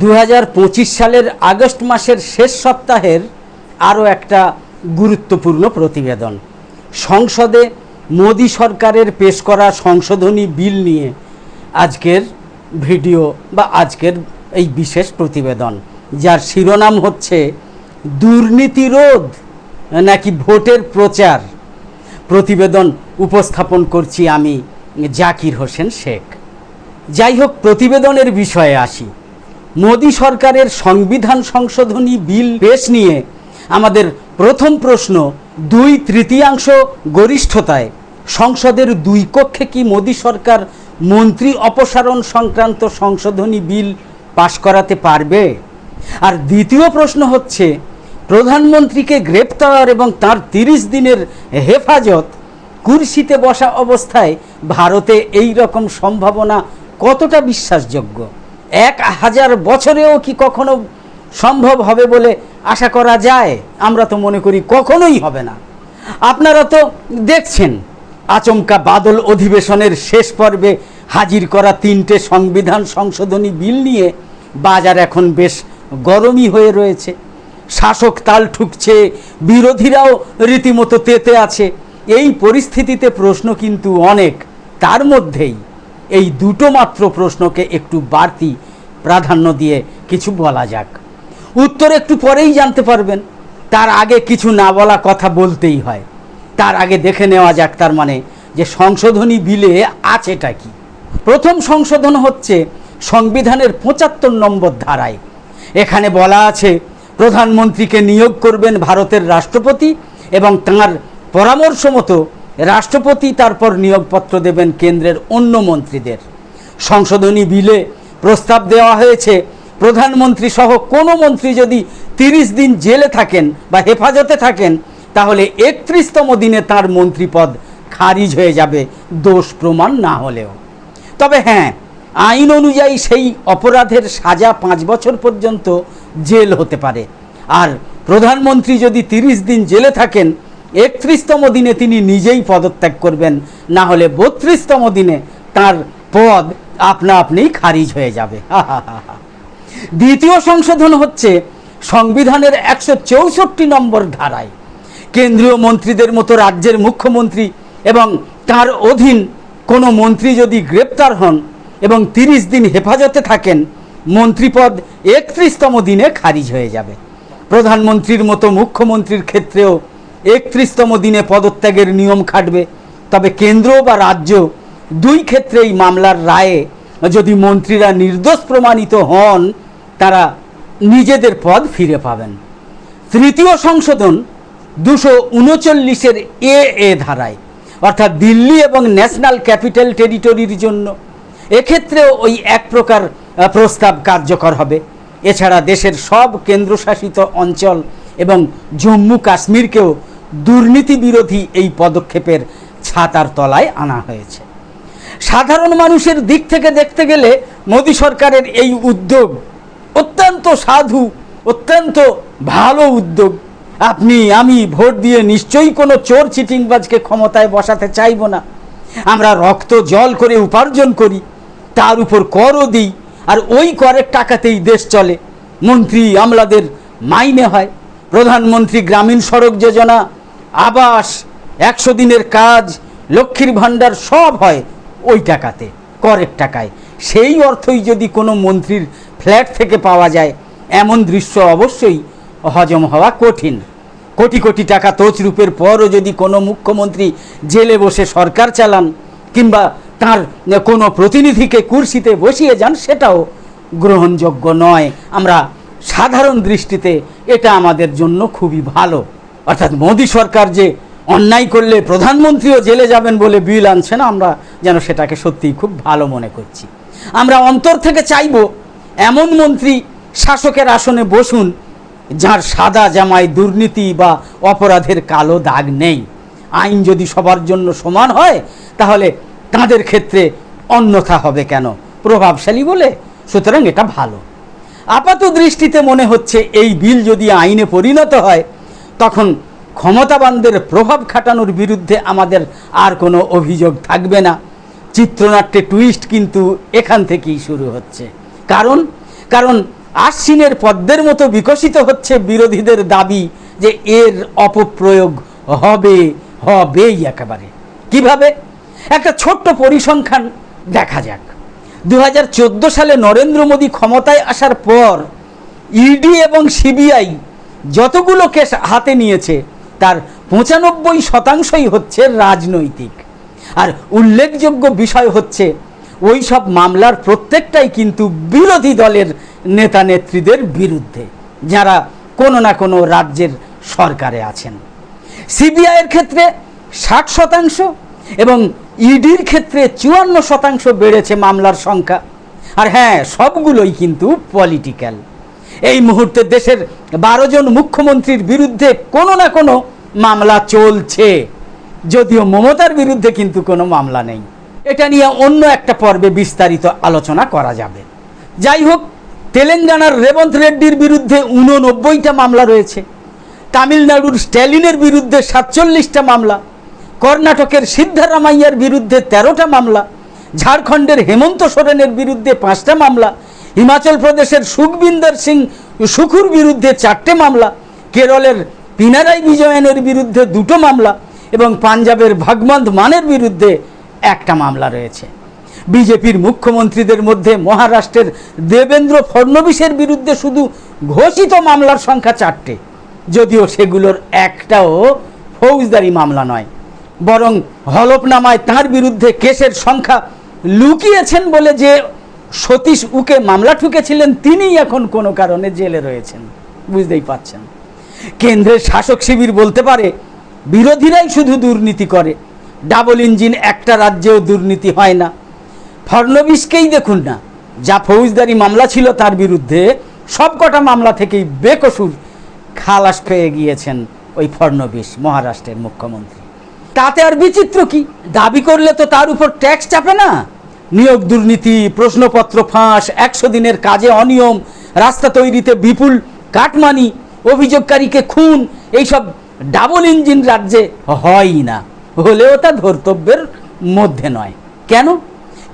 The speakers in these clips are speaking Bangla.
দু হাজার পঁচিশ সালের আগস্ট মাসের শেষ সপ্তাহের আরও একটা গুরুত্বপূর্ণ প্রতিবেদন। সংসদে মোদি সরকারের পেশ করা সংশোধনী বিল নিয়ে আজকের ভিডিও বা আজকের এই বিশেষ প্রতিবেদন, যার শিরোনাম হচ্ছে, দুর্নীতি রোধ নাকি ভোটের প্রচার? প্রতিবেদন উপস্থাপন করছি আমি জাকির হোসেন শেখ। যাই হোক, প্রতিবেদনের বিষয়ে আসি। মোদী সরকারের সংবিধান সংশোধনী বিল পেশ নিয়ে আমাদের প্রথম প্রশ্ন, দুই তৃতীয়াংশ গরিষ্ঠতায় সংসদের দুই কক্ষে কি মোদী সরকার মন্ত্রী অপসারণ সংক্রান্ত সংশোধনী বিল পাশ করাতে পারবে? আর দ্বিতীয় প্রশ্ন হচ্ছে, প্রধানমন্ত্রীকে গ্রেপ্তার এবং তার তিরিশ দিনের হেফাজত কুর্সিতে বসা অবস্থায় ভারতে এই রকম সম্ভাবনা কতটা বিশ্বাসযোগ্য? এক হাজার বছরেও কি কখনো সম্ভব হবে বলে আশা করা যায়? আমরা তো মনে করি কখনোই হবে না। আপনারা তো দেখছেন, আচমকা বাদল অধিবেশনের শেষ পর্বে হাজির করা তিনটে সংবিধান সংশোধনী বিল নিয়ে বাজার এখন বেশ গরমই হয়ে রয়েছে। শাসক তাল ঠুকছে, বিরোধীরাও রীতিমতো তেতে আছে। এই পরিস্থিতিতে প্রশ্ন কিন্তু অনেক। তার মধ্যেই এই দুটো মাত্র প্রশ্নকে একটু বাড়তি প্রাধান্য দিয়ে কিছু বলা যাক। উত্তর একটু পরেই জানতে পারবেন। তার আগে কিছু না বলা কথা বলতেই হয়। তার আগে দেখে নেওয়া যাক তার মানে যে সংশোধনী বিলে আছেটা কি। প্রথম সংশোধন হচ্ছে সংবিধানের পঁচাত্তর নম্বর ধারায়। এখানে বলা আছে, প্রধানমন্ত্রীকে নিয়োগ করবেন ভারতের রাষ্ট্রপতি এবং তাঁর পরামর্শ মতো রাষ্ট্রপতি তারপর নিয়োগপত্র দেবেন কেন্দ্রের অন্য মন্ত্রীদের। সংশোধনী বিলে প্রস্তাব দেওয়া হয়েছে, প্রধানমন্ত্রী সহ কোনো মন্ত্রী যদি তিরিশ দিন জেলে থাকেন বা হেফাজতে থাকেন, তাহলে একত্রিশতম দিনে তার মন্ত্রীপদ খারিজ হয়ে যাবে, দোষ প্রমাণ না হলেও। তবে হ্যাঁ আইন অনুযায়ী সেই অপরাধের সাজা পাঁচ বছর পর্যন্ত জেল হতে পারে। আর প্রধানমন্ত্রী যদি তিরিশ দিন জেলে থাকেন একত্রিশতম দিনে তিনি নিজেই পদত্যাগ করবেন। না হলে বত্রিশতম দিনে তার পদ আপনা আপনিই খারিজ হয়ে যাবে। দ্বিতীয় সংশোধন হচ্ছে সংবিধানের একশো চৌষট্টি নম্বর ধারায়। কেন্দ্রীয় মন্ত্রীদের মতো রাজ্যের মুখ্যমন্ত্রী এবং তার অধীন কোনো মন্ত্রী যদি গ্রেপ্তার হন এবং তিরিশ দিন হেফাজতে থাকেন, মন্ত্রীপদ একত্রিশতম দিনে খারিজ হয়ে যাবে। প্রধানমন্ত্রীর মতো মুখ্যমন্ত্রীর ক্ষেত্রেও একত্রিশতম দিনে পদত্যাগের নিয়ম খাটবে। তবে কেন্দ্র বা রাজ্য দুই ক্ষেত্রেই মামলার রায়ে যদি মন্ত্রীরা নির্দোষ প্রমাণিত হন, তারা নিজেদের পদ ফিরে পাবেন। তৃতীয় সংশোধন দুশো উনচল্লিশের এ এ ধারায়, অর্থাৎ দিল্লি এবং ন্যাশনাল ক্যাপিটাল টেরিটরির জন্য। এক্ষেত্রেও ওই এক প্রকার প্রস্তাব কার্যকর হবে। এছাড়া দেশের সব কেন্দ্রশাসিত অঞ্চল এবং জম্মু কাশ্মীরকেও দুর্নীতি বিরোধী এই পদক্ষেপের ছাতার তলায় আনা হয়েছে। সাধারণ মানুষের দিক থেকে দেখতে গেলে মোদী সরকারের এই উদ্যোগ অত্যন্ত সাধু, অত্যন্ত ভালো উদ্যোগ। আপনি, আমি ভোট দিয়ে নিশ্চয়ই কোনো চোর চিটিংবাজকে ক্ষমতায় বসাতে চাইব না। আমরা রক্ত, জল করে উপার্জন করি, তার উপর করও দিই, আর ওই করের টাকাতেই দেশ চলে। মন্ত্রী আমলাদের মাইনে হয়। প্রধানমন্ত্রী গ্রামীণ সড়ক যোজনা আবাস, একশো দিনের কাজ, লক্ষ্মীর ভাণ্ডার সব হয় ওই টাকাতে, করের টাকায়। সেই অর্থই যদি কোনো মন্ত্রীর ফ্ল্যাট থেকে পাওয়া যায়, এমন দৃশ্য অবশ্যই হজম হওয়া কঠিন। কোটি কোটি টাকা তছরূপের পরও যদি কোনো মুখ্যমন্ত্রী জেলে বসে সরকার চালান, কিংবা তার কোনো প্রতিনিধিকে কুর্সিতে বসিয়ে যান, সেটাও গ্রহণযোগ্য নয়। আমরা সাধারণ দৃষ্টিতে এটা আমাদের জন্য খুবই ভালো। অর্থাৎ মোদী সরকার যে অন্যায় করলে প্রধানমন্ত্রীও জেলে যাবেন বলে বিল আনছে না, আমরা যেন সেটাকে সত্যিই খুব ভালো মনে করছি। আমরা অন্তর থেকে চাইব এমন মন্ত্রী শাসকের আসনে বসুন যার সাদা জামায় দুর্নীতি বা অপরাধের কালো দাগ নেই। আইন যদি সবার জন্য সমান হয়, তাহলে তাদের ক্ষেত্রে অন্যথা হবে কেন? প্রভাবশালী বলে? সুতরাং এটা ভালো। আপাত দৃষ্টিতে মনে হচ্ছে এই বিল যদি আইনে পরিণত হয় তখন ক্ষমতাবানদের প্রভাব খাটানোর বিরুদ্ধে আমাদের আর কোনো অভিযোগ থাকবে না। চিত্রনাট্যে টুইস্ট কিন্তু এখান থেকেই শুরু হচ্ছে। কারণ কারণ আশ্বিনের পদ্মের মতো বিকশিত হচ্ছে বিরোধীদের দাবি যে এর অপপ্রয়োগ হবে, হবেই একেবারে। কীভাবে? একটা ছোট্ট পরিসংখ্যান দেখা যাক। দু হাজার চোদ্দ সালে নরেন্দ্র মোদী ক্ষমতায় আসার পর ইডি এবং সিবিআই যতগুলো কেস হাতে নিয়েছে, তার পঁচানব্বই শতাংশই হচ্ছে রাজনৈতিক। আর উল্লেখযোগ্য বিষয় হচ্ছে, ওই সব মামলার প্রত্যেকটাই কিন্তু বিরোধী দলের নেতা নেত্রীদের বিরুদ্ধে, যারা কোনো না কোনো রাজ্যের সরকারে আছেন। সিবিআইয়ের ক্ষেত্রে ষাট শতাংশ এবং ইডির ক্ষেত্রে চুয়ান্ন শতাংশ বেড়েছে মামলার সংখ্যা। আর হ্যাঁ সবগুলোই কিন্তু পলিটিক্যাল এই মুহূর্তে দেশের বারো জন মুখ্যমন্ত্রীর বিরুদ্ধে কোনো না কোনো মামলা চলছে। যদিও মমতার বিরুদ্ধে কিন্তু কোনো মামলা নেই। এটা নিয়ে অন্য একটা পর্বে বিস্তারিত আলোচনা করা যাবে। যাই হোক, তেলেঙ্গানার রেবন্ত রেড্ডির বিরুদ্ধে উননব্বইটা মামলা রয়েছে। তামিলনাড়ুর স্ট্যালিনের বিরুদ্ধে সাতচল্লিশটা মামলা। কর্ণাটকের সিদ্ধারামাইয়ার বিরুদ্ধে তেরোটা মামলা। ঝাড়খণ্ডের হেমন্ত সোরেনের বিরুদ্ধে পাঁচটা মামলা। হিমাচল প্রদেশের সুখবিন্দর সিং সুখুর বিরুদ্ধে চারটে মামলা, কেরলের পিনারাই বিজয়নের বিরুদ্ধে দুটো মামলা এবং পাঞ্জাবের ভগবন্ত মানের বিরুদ্ধে একটা মামলা রয়েছে। বিজেপির মুখ্যমন্ত্রীদের মধ্যে মহারাষ্ট্রের দেবেন্দ্র ফডনবিসের বিরুদ্ধে শুধু ঘোষিত মামলার সংখ্যা চারটে, যদিও সেগুলোর একটাও ফৌজদারি মামলা নয়, বরং হলফনামায় তার বিরুদ্ধে কেসের সংখ্যা লুকিয়েছেন বলে যে সতীশ উকে মামলা ঠুকেছিলেন, তিনিই এখন কোনো কারণে জেলে রয়েছেন। বুঝতেই পাচ্ছেন কেন্দ্রের শাসক শিবির বলতে পারে, বিরোধীরাই শুধু দুর্নীতি করে। ডাবল ইঞ্জিন একটা রাজ্যেও দুর্নীতি হয় না। ফডনবিসকেই দেখুন না, যা ফৌজদারি মামলা ছিল তার বিরুদ্ধে সবকটা মামলা থেকেই বেকসুর খালাস পেয়ে গিয়েছেন ওই ফডনবিস মহারাষ্ট্রের মুখ্যমন্ত্রী। তাতে আর বিচিত্র কি? দাবি করলে তো তার উপর ট্যাক্স চাপে না। নিয়োগ দুর্নীতি, প্রশ্নপত্র ফাঁস, একশো দিনের কাজে অনিয়ম, রাস্তা তৈরিতে বিপুল কাটমানি, অভিযোগকারীকে খুন, এইসব ডাবল ইঞ্জিন রাজ্যে হয়ই না। হলেও তা ধর্তব্যের মধ্যে নয়। কেন?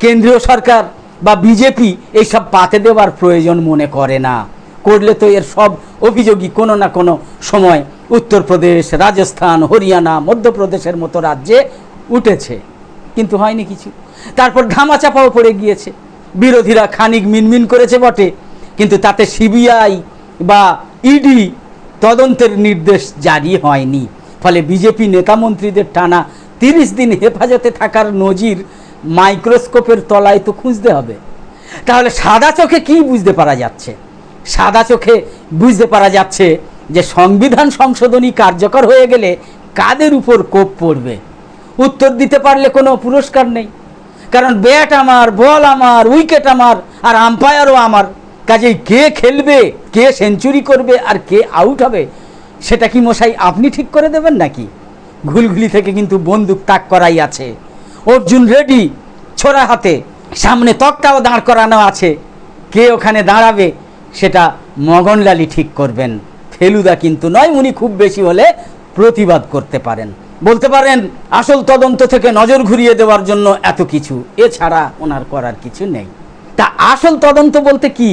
কেন্দ্রীয় সরকার বা বিজেপি এইসব পাতে দেওয়ার প্রয়োজন মনে করে না। করলে তো এর সব অভিযোগই কোনো না কোনো সময় উত্তরপ্রদেশ, রাজস্থান, হরিয়ানা, মধ্যপ্রদেশের মতো রাজ্যে উঠেছে। কিন্তু হয়নি কিছু। তারপর ধামাচাপাও পড়ে গিয়েছে। বিরোধীরা খানিক মিনমিন করেছে বটে, কিন্তু তাতে সিবিআই বা ইডি তদন্তের নির্দেশ জারি হয়নি। ফলে বিজেপি নেতামন্ত্রীদের টানা তিরিশ দিন হেফাজতে থাকার নজির মাইক্রোস্কোপের তলায় তো খুঁজতে হবে। তাহলে সাদা চোখে কি বুঝতে পারা যাচ্ছে? সাদা চোখে বুঝতে পারা যাচ্ছে যে সংবিধান সংশোধনী কার্যকর হয়ে গেলে কাদের উপর কোপ পড়বে? উত্তর দিতে পারলে কোনো পুরস্কার নেই। কারণ ব্যাট আমার, বল আমার, উইকেট আমার, আর আম্পায়ারও আমার। কাজেই কে খেলবে, কে সেঞ্চুরি করবে, আর কে আউট হবে, সেটা কি মশাই আপনি ঠিক করে দেবেন নাকি? ঘুলঘুলি থেকে কিন্তু বন্দুক তাক করাই আছে। অর্জুন রেডি, ছোড়া হাতে, সামনে তক্তাও দাঁড় করানো আছে। কে ওখানে দাঁড়াবে, সেটা মগনলালি ঠিক করবেন। ফেলুদা কিন্তু নয়, উনি খুব বেশি হলে প্রতিবাদ করতে পারেন। বলতে পারেন, আসল তদন্ত থেকে নজর ঘুরিয়ে দেওয়ার জন্য এত কিছু। এছাড়া ওনার করার কিছু নেই। তা আসল তদন্ত বলতে কি?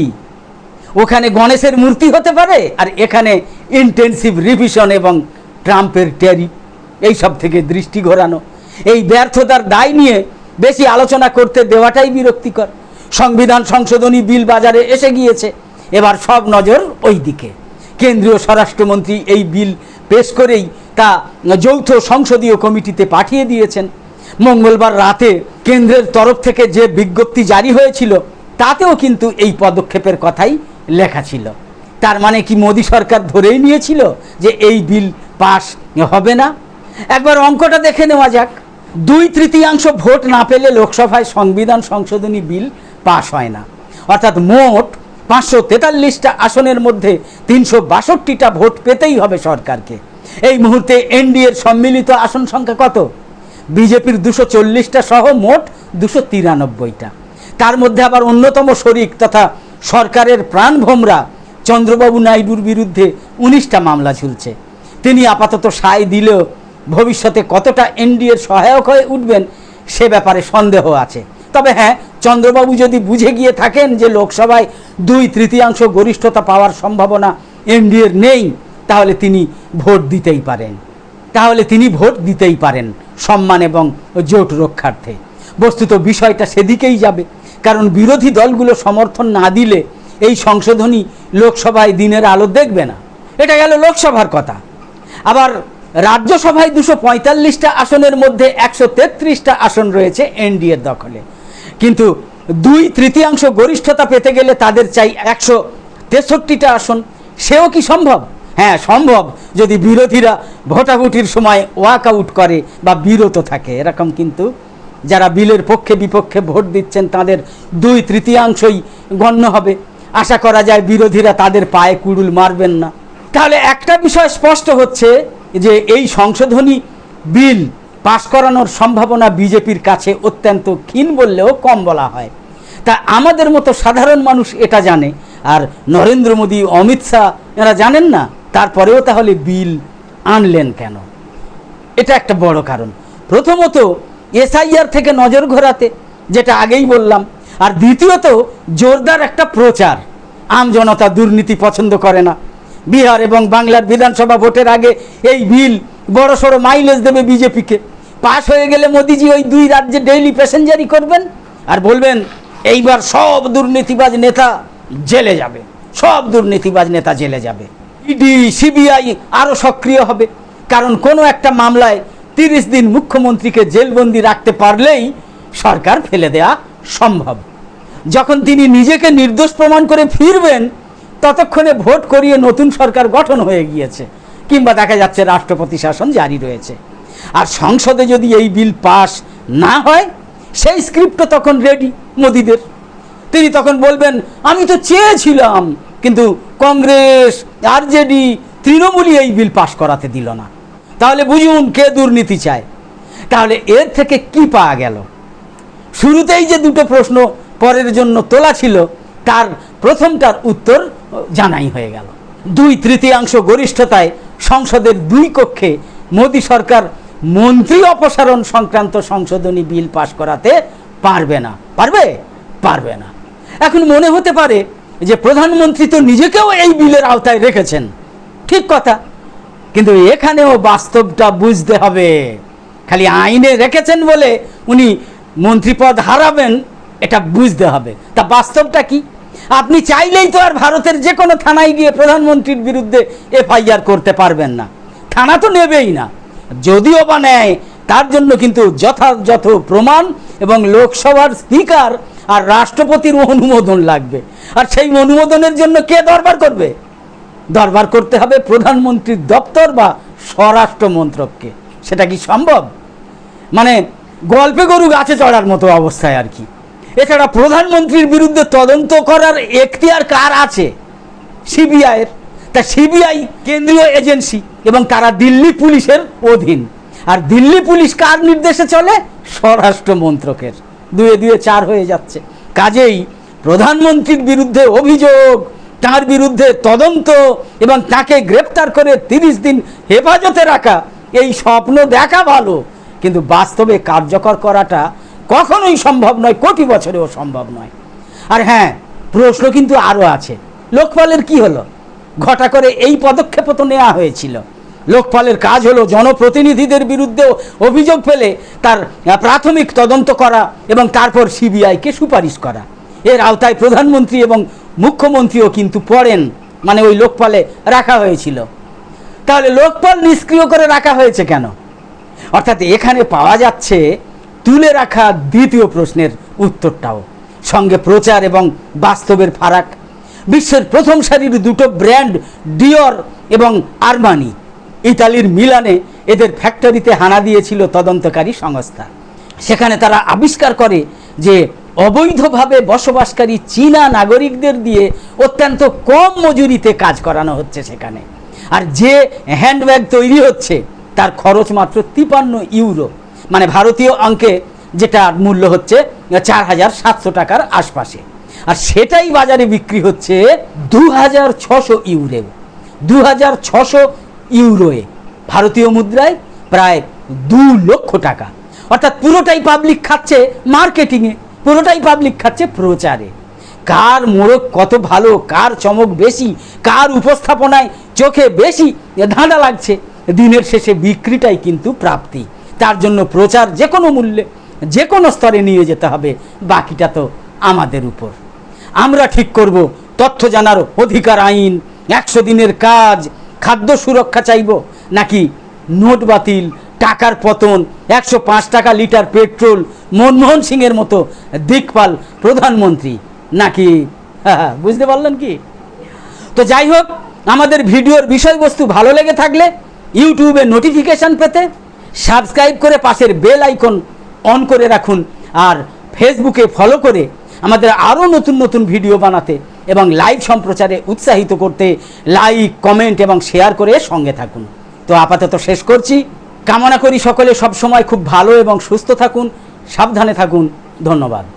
ওখানে গণেশের মূর্তি হতে পারে, আর এখানে ইন্টেন্সিভ রিভিশন এবং ট্রাম্পের ট্যারিফ এই সব থেকে দৃষ্টি ঘোরানো। এই ব্যর্থতার দায় নিয়ে বেশি আলোচনা করতে দেওয়াটাই বিরক্তিকর। সংবিধান সংশোধনী বিল বাজারে এসে গিয়েছে। এবার সব নজর ওই দিকে। কেন্দ্রীয় স্বরাষ্ট্রমন্ত্রী এই বিল পেশ করেই তা যৌথ সংসদীয় কমিটিতে পাঠিয়ে দিয়েছেন। মঙ্গলবার রাতে কেন্দ্রের তরফ থেকে যে বিজ্ঞপ্তি জারি হয়েছিল, তাতেও কিন্তু এই পদক্ষেপের কথাই লেখা ছিল। তার মানে কি মোদী সরকার ধরেই নিয়েছিল যে এই বিল পাস হবে না? একবার অঙ্কটা দেখে নেওয়া যাক। দুই তৃতীয়াংশ ভোট না পেলে লোকসভায় সংবিধান সংশোধনী বিল পাস হয় না। অর্থাৎ মোট পাঁচশো তেতাল্লিশটা আসনের মধ্যে তিনশো বাষট্টিটা ভোট পেতেই হবে সরকারকে। এই মুহূর্তে এনডিএর সম্মিলিত আসন সংখ্যা কত? বিজেপির দুশো চল্লিশটা সহ মোট দুশো তিরানব্বইটা। তার মধ্যে আবার অন্যতম শরিক তথা সরকারের প্রাণভোমরা চন্দ্রবাবু নাইডুর বিরুদ্ধে উনিশটা মামলা ঝুলছে। তিনি আপাতত সায় দিলেও ভবিষ্যতে কতটা এনডিএর সহায়ক হয়ে উঠবেন সে ব্যাপারে সন্দেহ আছে। তবে হ্যাঁ চন্দ্রবাবু যদি বুঝে গিয়ে থাকেন যে লোকসভায় দুই তৃতীয়াংশ গরিষ্ঠতা পাওয়ার সম্ভাবনা এনডিএর নেই তাহলে তিনি ভোট দিতেই পারেন। তাহলে তিনি ভোট দিতেই পারেন সম্মান এবং জোট রক্ষার্থে। বস্তুত বিষয়টা সেদিকেই যাবে। কারণ বিরোধী দলগুলো সমর্থন না দিলে এই সংশোধনী লোকসভায় দিনের আলো দেখবে না। এটা গেল লোকসভার কথা। আবার রাজ্যসভায় দুশো পঁয়তাল্লিশটা আসনের মধ্যে একশো তেত্রিশটা আসন রয়েছে এনডিএর দখলে। কিন্তু দুই তৃতীয়াংশ গরিষ্ঠতা পেতে গেলে তাদের চাই একশো তেষট্টিটা আসন। সেও কি সম্ভব? হ্যাঁ সম্ভব যদি বিরোধীরা ভোটাভুটির সময় ওয়াক আউট করে বা বিরত থাকে। এরকম কিন্তু যারা বিলের পক্ষে বিপক্ষে ভোট দিচ্ছেন, তাদের দুই তৃতীয়াংশই গণ্য হবে। আশা করা যায় বিরোধীরা তাদের পায়ে কুড়ুল মারবেন না। তাহলে একটা বিষয় স্পষ্ট হচ্ছে যে এই সংশোধনী বিল পাশ করানোর সম্ভাবনা বিজেপির কাছে অত্যন্ত ক্ষীণ বললেও কম বলা হয়। তা আমাদের মতো সাধারণ মানুষ এটা জানে। আর নরেন্দ্র মোদী, অমিত শাহ, এরা জানেন না? তারপরেও তাহলে বিল আনলেন কেন? এটা একটা বড় কারণ। প্রথমত, এসআইআর থেকে নজর ঘোরাতে, যেটা আগেই বললাম, আর দ্বিতীয়ত, জোরদার একটা প্রচার। আম জনতা দুর্নীতি পছন্দ করে না। বিহার এবং বাংলার বিধানসভা ভোটের আগে এই বিল বড় সড়ো মাইলেজ দেবে বিজেপিকে। পাশ হয়ে গেলে মোদিজি ওই দুই রাজ্যে ডেইলি প্যাসেঞ্জারি করবেন আর বলবেন, এইবার সব দুর্নীতিবাজ নেতা জেলে যাবে। সব দুর্নীতিবাজ নেতা জেলে যাবে। ইডি, সিবিআই আরও সক্রিয় হবে। কারণ কোনো একটা মামলায় তিরিশ দিন মুখ্যমন্ত্রীকে জেলবন্দি রাখতে পারলেই সরকার ফেলে দেয়া সম্ভব। যখন তিনি নিজেকে নির্দোষ প্রমাণ করে ফিরবেন, ততক্ষণে ভোট করিয়ে নতুন সরকার গঠন হয়ে গিয়েছে, কিংবা দেখা যাচ্ছে রাষ্ট্রপতি শাসন জারি রয়েছে। আর সংসদে যদি এই বিল পাস না হয়, সেই স্ক্রিপ্টও তখন রেডি মোদিদের। তিনি তখন বলবেন, আমি তো চেয়েছিলাম কিন্তু কংগ্রেস, আরজেডি, তৃণমূলই এই বিল পাশ করাতে দিল না। তাহলে বুঝুন কে দুর্নীতি চায়। তাহলে এর থেকে কি পাওয়া গেল? শুরুতেই যে দুটো প্রশ্ন পরের জন্য তোলা ছিল, তার প্রথমটার উত্তর জানাই হয়ে গেল। দুই তৃতীয়াংশ গরিষ্ঠতায় সংসদের দুই কক্ষে মোদী সরকার মন্ত্রী অপসারণ সংক্রান্ত সংশোধনী বিল পাশ করাতে পারবে না। পারবে? পারবে না। এখন মনে হতে পারে যে প্রধানমন্ত্রী তো নিজেকেও এই বিলের আওতায় রেখেছেন। ঠিক কথা। কিন্তু এখানেও বাস্তবটা বুঝতে হবে। খালি আইনে রেখেছেন বলে উনি মন্ত্রীপদ হারাবেন, এটা বুঝতে হবে। তা বাস্তবটা কি? আপনি চাইলেই তো আর ভারতের যে কোনো থানায় গিয়ে প্রধানমন্ত্রীর বিরুদ্ধে এফআইআর করতে পারবেন না। থানা তো নেবেই না। যদিও বা নেয়, তার জন্য কিন্তু যথাযথ প্রমাণ এবং লোকসভার স্পিকার আর রাষ্ট্রপতির অনুমোদন লাগবে। আর সেই অনুমোদনের জন্য কে দরবার করবে? দরবার করতে হবে প্রধানমন্ত্রীর দপ্তর বা স্বরাষ্ট্র মন্ত্রককে। সেটা কি সম্ভব? মানে গল্পে গরু গাছে চড়ার মতো অবস্থায় আর কি। এছাড়া প্রধানমন্ত্রীর বিরুদ্ধে তদন্ত করার এখতিয়ার কার আছে? সিবিআইয়ের। তা সিবিআই কেন্দ্রীয় এজেন্সি এবং তারা দিল্লি পুলিশের অধীন। আর দিল্লি পুলিশ কার নির্দেশে চলে? স্বরাষ্ট্র মন্ত্রকের। দুয়ে দুয়ে চার হয়ে যাচ্ছে। কাজেই প্রধানমন্ত্রীর বিরুদ্ধে অভিযোগ, তার বিরুদ্ধে তদন্ত এবং তাকে গ্রেপ্তার করে তিরিশ দিন হেফাজতে রাখা, এই স্বপ্ন দেখা ভালো। কিন্তু বাস্তবে কার্যকর করাটা কখনোই সম্ভব নয়, কোটি বছরেও সম্ভব নয়। আর হ্যাঁ প্রশ্ন কিন্তু আরও আছে। লোকপালের কি হলো? ঘটা করে এই পদক্ষেপ তো নেওয়া হয়েছিল। লোকপালের কাজ হলো জনপ্রতিনিধিদের বিরুদ্ধে অভিযোগ পেলে তার প্রাথমিক তদন্ত করা এবং তারপর সিবিআইকে সুপারিশ করা। এর আওতায় প্রধানমন্ত্রী এবং মুখ্যমন্ত্রীও কিন্তু পড়েন মানে ওই লোকপালে রাখা হয়েছিল। তাহলে লোকপাল নিষ্ক্রিয় করে রাখা হয়েছে কেন? অর্থাৎ এখানে পাওয়া যাচ্ছে তুলে রাখা দ্বিতীয় প্রশ্নের উত্তরটাও। সঙ্গে প্রচার এবং বাস্তবের ফারাক। বিশ্বের প্রথম সারির দুটো ব্র্যান্ড ডিওর এবং আরমানি। ইতালির মিলানে এদের ফ্যাক্টরিতে হানা দিয়েছিল তদন্তকারী সংস্থা। সেখানে তারা আবিষ্কার করে যে অবৈধভাবে বসবাসকারী চীনা নাগরিকদের দিয়ে অত্যন্ত কম মজুরিতে কাজ করানো হচ্ছে সেখানে। আর যে হ্যান্ডব্যাগ তৈরি হচ্ছে, তার খরচ মাত্র তিপান্ন ইউরো। মানে ভারতীয় অঙ্কে যেটা মূল্য হচ্ছে চার হাজার সাতশো টাকার আশপাশে। আর সেটাই বাজারে বিক্রি হচ্ছে দু হাজার ছশো ইউরো। দু হাজার ছশো ইউরোয়ে। ভারতীয় মুদ্রায় প্রায় দু লক্ষ টাকা। অর্থাৎ পুরোটাই পাবলিক খাচ্ছে মার্কেটিংয়ে পুরোটাই পাবলিক খাচ্ছে প্রচারে। কার মোড়ক কত ভালো, কার চমক বেশি, কার উপস্থাপনায় চোখে বেশি ধাঁধা লাগছে, দিনের শেষে বিক্রিটাই কিন্তু প্রাপ্তি। তার জন্য প্রচার যে কোনো মূল্যে, যে কোনো স্তরে নিয়ে যেতে হবে, বাকিটা তো আমাদের উপর। আমরা ঠিক করব তথ্য জানার অধিকার আইন, একশো দিনের কাজ খাদ্য সুরক্ষা চাইব? নাকি নোট বাতিল, টাকার পতন, একশো পাঁচ টাকা লিটার পেট্রোল, মনমোহন সিংয়ের মতো দিকপাল প্রধানমন্ত্রী? নাকি? হ্যাঁ বুঝতে পারলেন কি? তো যাই হোক, আমাদের ভিডিওর বিষয়বস্তু ভালো লেগে থাকলে ইউটিউবে নোটিফিকেশান পেতে সাবস্ক্রাইব করে পাশের বেল আইকন অন করে রাখুন আর ফেসবুকে ফলো করে আমাদের আরও নতুন নতুন ভিডিও বানাতে এবং লাইভ সম্প্রচারে উৎসাহিত করতে লাইক, কমেন্ট এবং শেয়ার করে সঙ্গে থাকুন। তো আপাতত শেষ করছি। কামনা করি সকলে সবসময় খুব ভালো এবং সুস্থ থাকুন, সাবধানে থাকুন। ধন্যবাদ।